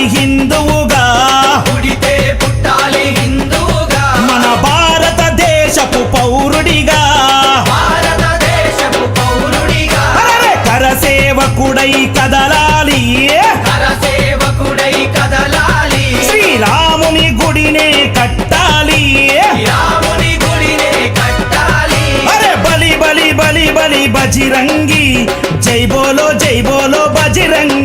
పుట్టాలి హిందువుగా. పుడితే పుట్టాలి హిందువుగా. మన భారతదేశపు పౌరుడిగా. భారతదేశపు పౌరుడిగా. కరసేవకుడై కదలాలి. కరసేవకుడై కదలాలి. శ్రీరాముని గుడినే కట్టాలి. రాముని గుడినే కట్టాలి. అరే బలి బలి బలి బలి బజరంగి. జై బోలో జై బోలో బజరంగి.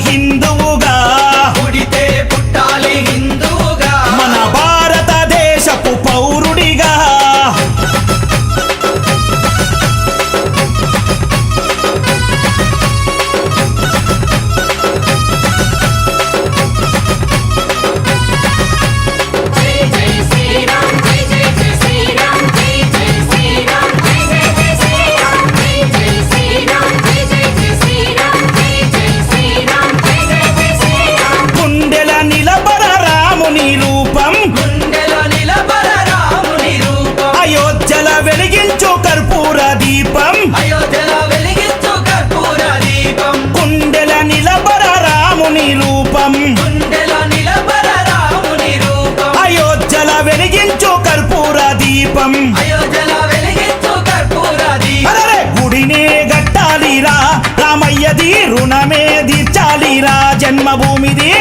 పుట్టాలి రాముని రూపం. గుండెలో నిలబర రాముని రూపం. అయోధ్యల వెలిగించు కర్పూర దీపం. అయోధ్యలో వెలిగించు కర్పూర దీపం. గుండెల నిలబర రాముని రూపం. గుండెలో నిలబర రాముని రూపం. అయోధ్యల వెలిగించు కర్పూర దీపం. అయోధ్యలో వెలిగించు కర్పూర దీపం. గుడినే గట్టాలిరా. రామయ్యది రుణమే తీర్చాలిరా జన్మభూమిది